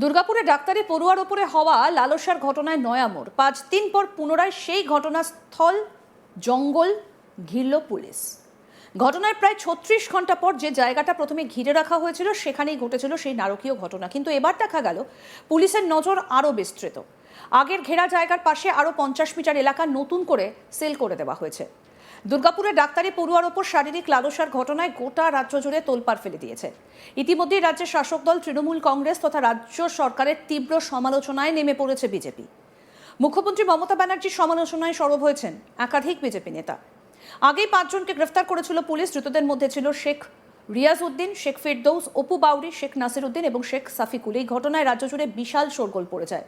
দুর্গাপুরে ডাক্তারি পড়ুয়ার ওপরে হওয়া লালসার ঘটনায় নয়ামোড়। পাঁচ দিন পর পুনরায় সেই ঘটনাস্থল, জঙ্গল, ঘিরল পুলিশ। ঘটনার প্রায় ছত্রিশ ঘণ্টা পর যে জায়গাটা প্রথমে ঘিরে রাখা হয়েছিল, সেখানেই ঘটেছিল সেই নারকীয় ঘটনা। কিন্তু এবার দেখা গেল, পুলিশের নজর আরও বিস্তৃত। আগের ঘেরা জায়গার পাশে আরও পঞ্চাশ মিটার এলাকা নতুন করে সেল করে দেওয়া হয়েছে। দুর্গাপুরে ডাক্তারি পড়ুয়ার ওপর শারীরিক লালসার ঘটনায় গোটা রাজ্য জুড়ে তোলপাড় ফেলে দিয়েছে। ইতিমধ্যে রাজ্যের শাসক দল, তৃণমূল কংগ্রেস তথা রাজ্য সরকারের তীব্র সমালোচনায় নেমে পড়েছে বিজেপি। মুখ্যমন্ত্রী মমতা ব্যানার্জির সমালোচনায় সরব হয়েছেন একাধিক বিজেপি নেতা। আগেই পাঁচজনকে গ্রেফতার করেছিল পুলিশ, ধৃতদের মধ্যে ছিল শেখ রিয়াজ উদ্দিন শেখ ফিরদৌস, অপু বাউরি শেখ নাসির উদ্দিন এবং শেখ সাফিকুল। এই ঘটনায় রাজ্য জুড়ে বিশাল শোরগোল পড়ে যায়।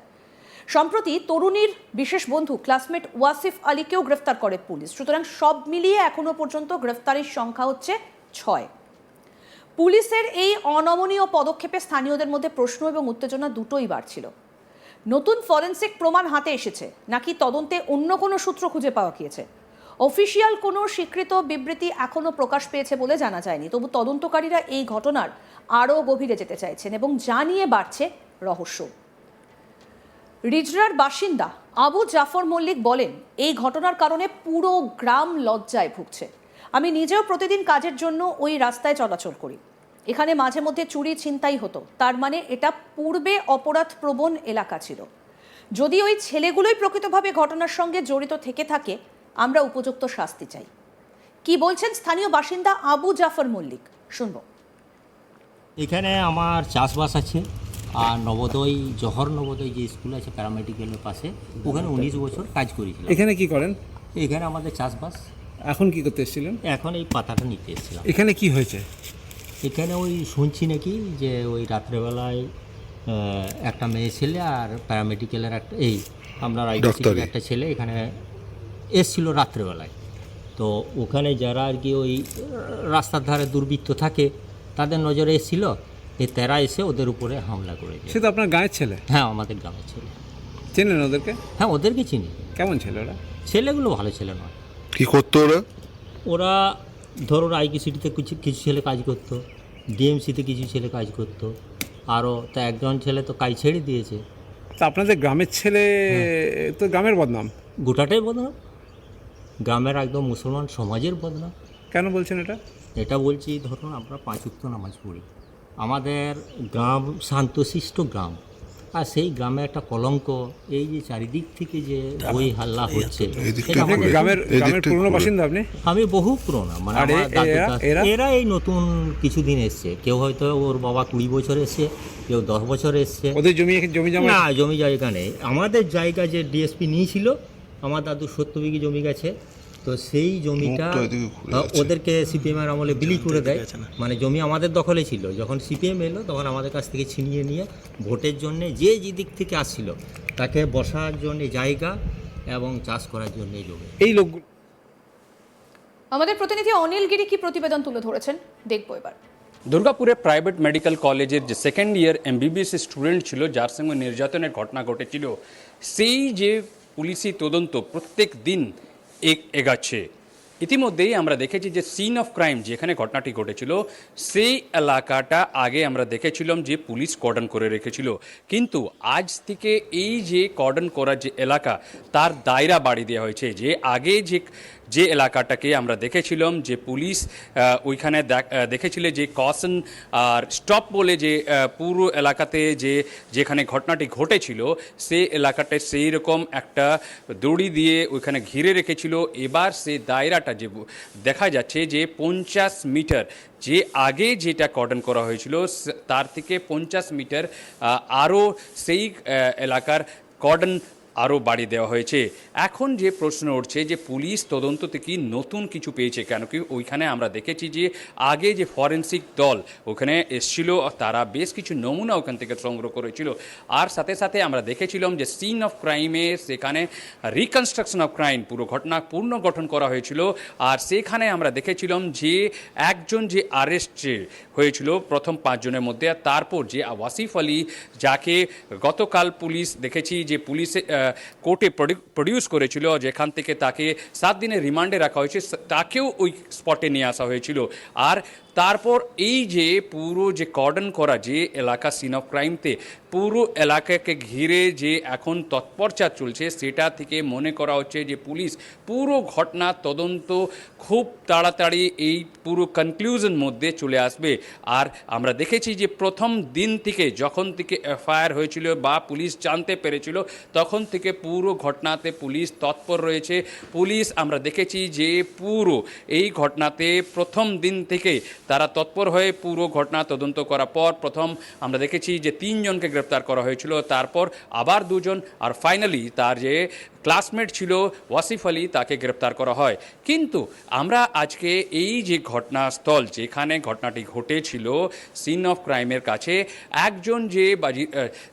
সম্প্রতি তরুণীর বিশেষ বন্ধু ক্লাসমেট ওয়াসিফ আলীকেও গ্রেফতার করে পুলিশ। সুতরাং সব মিলিয়ে এখনও পর্যন্ত গ্রেফতারির সংখ্যা হচ্ছে ছয়। পুলিশের এই অনমনীয় পদক্ষেপে স্থানীয়দের মধ্যে প্রশ্ন এবং উত্তেজনা দুটোই বাড়ছিল। নতুন ফরেনসিক প্রমাণ হাতে এসেছে, নাকি তদন্তে অন্য কোনো সূত্র খুঁজে পাওয়া গিয়েছে? অফিসিয়াল কোনো স্বীকৃত বিবৃতি এখনও প্রকাশ পেয়েছে বলে জানা যায়নি, তবু তদন্তকারীরা এই ঘটনার আরও গভীরে যেতে চাইছেন এবং জানিয়ে বাড়ছে রহস্য। রিজরার বাসিন্দা আবু জাফর মল্লিক বলেন, এই ঘটনার কারণে পুরো গ্রাম লজ্জায় ভুগছে। আমি নিজেও প্রতিদিন কাজের জন্য ওই রাস্তায় চলাচল করি। এখানে মাঝে মধ্যে চুরি ছিনতাই হতো। তার মানে এটা পূর্বে অপরাধ প্রবণ এলাকা ছিল। যদি ওই ছেলেগুলোই প্রকৃতভাবে ঘটনার সঙ্গে জড়িত থেকে থাকে, আমরা উপযুক্ত শাস্তি চাই। কি বলছেন স্থানীয় বাসিন্দা আবু জাফর মল্লিক? শুনব। এখানে আমার চাষবাস আছে। আর নবোদয় জহর নবোদয় যে স্কুল আছে প্যারামেডিক্যালের পাশে ওখানে উনিশ বছর কাজ করেছিলাম। এখানে কি করেন? এখানে আমাদের চাষবাস। এখন কি করতে এসেছিলেন? এখন এই পাতাটা নিতে এসেছিলাম। এখানে কি হয়েছে? এখানে ওই শুনছি নাকি যে ওই রাত্রেবেলায় একটা মেয়ে ছেলে আর প্যারামেডিক্যালের একটা এই আমরা একটা ছেলে এখানে এসছিল রাত্রেবেলায়। তো ওখানে যারা আর কি ওই রাস্তার ধারে দুর্বৃত্ত থাকে তাদের নজরে এসেছিল। যে তারা এসে ওদের উপরে হামলা করেছে সে তো আপনার গায়ের ছেলে? হ্যাঁ আমাদের গ্রামের ছেলে। চেনেন ওদেরকে? হ্যাঁ ওদেরকে চিনি। কেমন ছেলে ওরা? ছেলেগুলো ভালো ছেলে নয়। কী করতো ওরা? ওরা ধরো আইকি সিটিতে কিছু কিছু ছেলে কাজ করতো ডিএমসিতে কিছু ছেলে কাজ করতো আরও তা একজন ছেলে তো কাজ ছেড়ে দিয়েছে। তা আপনাদের গ্রামের ছেলে তো গ্রামের বদনাম? গোটাটাই বদনাম। গ্রামের একদম মুসলমান সমাজের বদনাম। কেন বলছেন এটা? এটা বলছি ধরুন আমরা পাঁচ উক্ত নামাজ পড়ি। আমাদের গ্রাম শান্তশিষ্ট গ্রাম। আর সেই গ্রামে একটা কলঙ্ক এই যে চারিদিক থেকে যে বই হাল্লা হচ্ছে এদিকটা এটা আপনি আমাদের- গ্রামের গ্রামের পুরনো বাসিন্দা আপনি? আমি বহু পুরোনো মানে এরা- এই নতুন কিছুদিন এসছে। কেউ হয়তো ওর বাবা কুড়ি বছর এসছে কেউ দশ বছর এসছে। ওদের জমি জমি জমা না জমি জায়গা নেই। আমাদের জায়গা যে ডিএসপি নিয়েছিল আমার দাদু সত্তর বিঘি জমি গেছে। তো সেই জমিটা। ওদেরকে সিপিএম এর আমলে বিলি করে দেয়। মানে জমি আমাদের দখলে ছিল। যখন সিপিএম এলো তখন আমাদের কাছ থেকে ছিনিয়ে নিয়ে ভোটের জন্য যে যেদিক থেকে আসছিল তাকে বসার জন্য জায়গা এবং চাষ করার জন্য জমি। এই লোকগুলো আমাদের প্রতিনিধি অনিল গিরি কি প্রতিবেদন তুলে ধরেছেন? দেখব এবার। দুর্গাপুরে প্রাইভেট মেডিকেল কলেজের যে সেকেন্ড ইয়ার এমবিবিএস স্টুডেন্ট ছিল যার সঙ্গে নির্যাতনের ঘটনা ঘটেছিল সেই যে পুলিশি তদন্ত প্রত্যেক দিন এগাচ্ছে। ইতিমধ্যেই আমরা দেখেছি যে সিন অফ ক্রাইম যেখানে ঘটনাটি ঘটেছিল, সেই এলাকাটা আগে আমরা দেখেছিলাম যে পুলিশ কর্ডন করে রেখেছিল। কিন্তু আজ থেকে এই যে কর্ডন করার যে এলাকা, তার দায়রা বাড়ি দেওয়া হয়েছে যে আগে যে যে এলাকাটাকে আমরা দেখেছিলাম, যে পুলিশ ওইখানে দেখেছিল যে কসন আর স্টপ বলে যে পুরো এলাকাতে যে, যেখানে ঘটনাটি ঘটেছিল, সে এলাকাটায় সেই রকম একটা দড়ি দিয়ে ওইখানে ঘিরে রেখেছিল। এবার সে দায়রাটা যে দেখা যাচ্ছে যে পঞ্চাশ মিটার, যে আগে যেটা কর্ডন করা হয়েছিল তার থেকে পঞ্চাশ মিটার আরও সেই এলাকার কর্ডন আরও বাড়িয়ে দেওয়া হয়েছে। এখন যে প্রশ্ন উঠছে যে পুলিশ তদন্ত থেকে নতুন কিছু পেয়েছে কেন? কি ওইখানে আমরা দেখেছি যে আগে যে ফরেন্সিক দল ওখানে এসছিল, তারা বেশ কিছু নমুনা ওখান থেকে সংগ্রহ করেছিল। আর সাথে সাথে আমরা দেখেছিলাম যে সিন অফ ক্রাইমে সেখানে রিকনস্ট্রাকশন অফ ক্রাইম পুরো ঘটনা পূর্ণ গঠন করা হয়েছিল। আর সেখানে আমরা দেখেছিলাম যে একজন যে আরেস্ট হয়েছিল প্রথম পাঁচজনের মধ্যে তারপর যে ওয়াসিফ আলী, যাকে গতকাল পুলিশ দেখেছি যে পুলিশে কোর্টে প্রডিউস করেছিল, যেখান থেকে তাকে সাত দিনের রিমান্ডে রাখা হয়েছে তাকেও ওই স্পটে নিয়ে আসা হয়েছিল। আর তারপর এই যে পুরো যে কর্ডন করা যে এলাকা সিন অফ ক্রাইমতে পুরো এলাকাকে ঘিরে যে এখন তৎপরচা চলছে, সেটা থেকে মনে করা হচ্ছে যে পুলিশ পুরো ঘটনা তদন্ত খুব তাড়াতাড়ি এই পুরো কনক্লুশন মধ্যে চলে আসবে। আর আমরা দেখেছি যে প্রথম দিন থেকে যখন থেকে এফআইআর হয়েছিল বা পুলিশ জানতে পেরেছিল, তখন থেকে পুরো ঘটনাতে পুলিশ তৎপর রয়েছে। পুলিশ আমরা দেখেছি যে পুরো এই ঘটনাতে প্রথম দিন থেকে তারা তৎপর হয়ে পুরো ঘটনা তদন্ত করার পর প্রথম আমরা দেখেছি যে তিনজনকে গ্রেপ্তার করা হয়েছিল। তারপর আবার দুজন আর ফাইনালি তার যে ক্লাসমেট ছিল ওয়াসিফ আলী, তাকে গ্রেপ্তার করা হয়। কিন্তু আমরা আজকে এই যে ঘটনাস্থল, যেখানে ঘটনাটি ঘটেছিল সিন অফ ক্রাইমের কাছে, একজন যে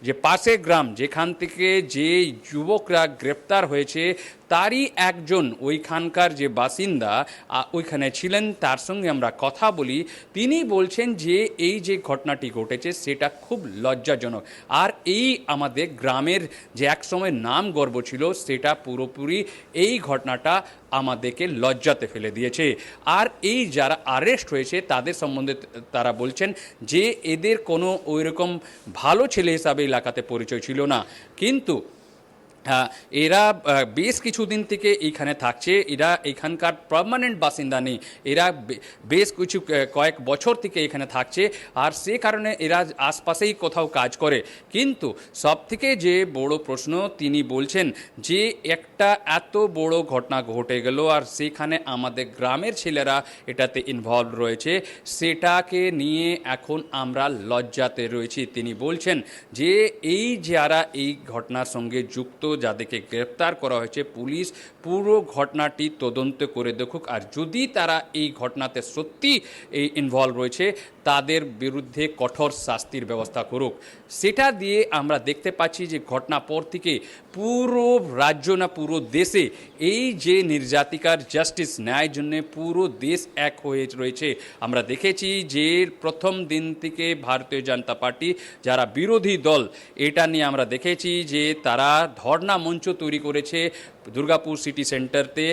যে পাশে গ্রাম, যেখান থেকে যে যুবকরা গ্রেপ্তার হয়েছে, তারই একজন ওইখানকার যে বাসিন্দা ওইখানে ছিলেন, তার সঙ্গে আমরা কথা বলি। তিনি বলছেন যে এই যে ঘটনাটি ঘটেছে, সেটা খুব লজ্জাজনক। আর এই আমাদের গ্রামের যে একসময় নাম গর্ব ছিল সেটা পুরোপুরি, এই ঘটনাটা আমাদেরকে লজ্জাতে ফেলে দিয়েছে। আর এই যারা আরেস্ট হয়েছে, তাদের সম্বন্ধে তারা বলছেন যে এদের কোনো ওইরকম ভালো ছেলে হিসাবে এলাকাতে পরিচয় ছিল না। কিন্তু এরা আহ, বেশ কিছুদিন থেকে এইখানে থাকছে। এরা এখানকার পার্মানেন্ট বাসিন্দা নেই। এরা বেশ কিছু কয়েক বছর থেকে এখানে থাকছে। আর সে কারণে এরা আশপাশেই কোথাও কাজ করে। কিন্তু সবথেকে যে বড় প্রশ্ন তিনি বলছেন যে একটা এত বড় ঘটনা ঘটে গেল আর সেখানে আমাদের গ্রামের ছেলেরা এটাতে ইনভলভ রয়েছে সেটাকে নিয়ে এখন আমরা লজ্জাতে রয়েছি। তিনি বলছেন যে এই যারা এই ঘটনার সঙ্গে যুক্ত যাদেরকে গ্রেপ্তার করা হয়েছে, পুলিশ পুরো ঘটনাটি তদন্ত করে দেখুক। আর যদি তারা এই ঘটনাতে সত্যি এই ইনভলভ রয়েছে তাদের বিরুদ্ধে কঠোর শাস্তির ব্যবস্থা করুক। সেটা দিয়ে আমরা দেখতে পাচ্ছি যে ঘটনা পর থেকে পুরো রাজ্য না পুরো দেশে এই যে নির্যাতিকার জাস্টিস ন্যায় জন্য পুরো দেশ এক হয়ে রয়েছে। আমরা দেখেছি যে প্রথম দিন থেকে ভারতীয় জনতা পার্টি যারা বিরোধী দল, এটা নিয়ে আমরা দেখেছি যে তারা ধর্ণা মঞ্চ তৈরি করেছে দুর্গাপুর সিটি সেন্টারতে।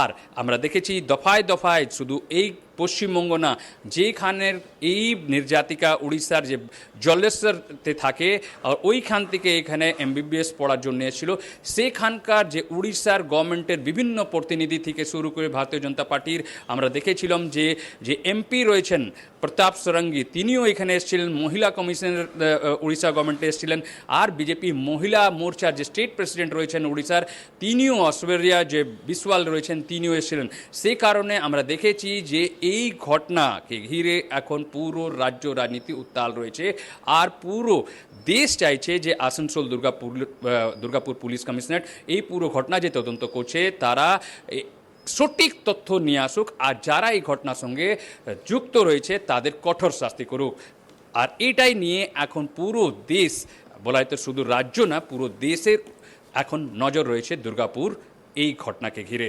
আর আমরা দেখেছি দফায় দফায় শুধু এই পশ্চিমবঙ্গ না। যেখানের এই নির্যাতিকা উড়িষ্যার যে জলেশ্বরতে থাকে, আর ওইখান থেকে এখানে এমবিবিএস পড়ার জন্য এসেছিল। সেখানকার যে উড়িষ্যার গভর্নমেন্টের বিভিন্ন প্রতিনিধি থেকে শুরু করে ভারতীয় জনতা পার্টির আমরা দেখেছিলাম যে যে এমপি রয়েছেন প্রতাপ সরঙ্গী, তিনিও এখানে এসেছিলেন। মহিলা কমিশনের উড়িষ্যা গভর্নমেন্টে এসেছিলেন। আর বিজেপি মহিলা মোর্চার যে স্টেট প্রেসিডেন্ট রয়েছেন উড়িষ্যার, তিনিও অস্ট্রেলিয়া যে বিসওয়াল রয়েছেন, তিনিও এসেছিলেন। সে কারণে আমরা দেখেছি যে এই ঘটনাকে ঘিরে এখন পুরো রাজ্য রাজনীতি উত্তাল রয়েছে। আর পুরো দেশ চাইছে যে আসানসোল, দুর্গাপুর দুর্গাপুর পুলিশ কমিশনারেট এই পুরো ঘটনা যে তদন্ত করছে, তারা সঠিক তথ্য নিয়ে আসুক। আর যারা এই ঘটনার সঙ্গে যুক্ত রয়েছে, তাদের কঠোর শাস্তি করুক। আর এটাই নিয়ে এখন পুরো দেশ, বলা হয়তো শুধু রাজ্য না, পুরো দেশের এখন নজর রয়েছে দুর্গাপুর এই ঘটনাকে ঘিরে।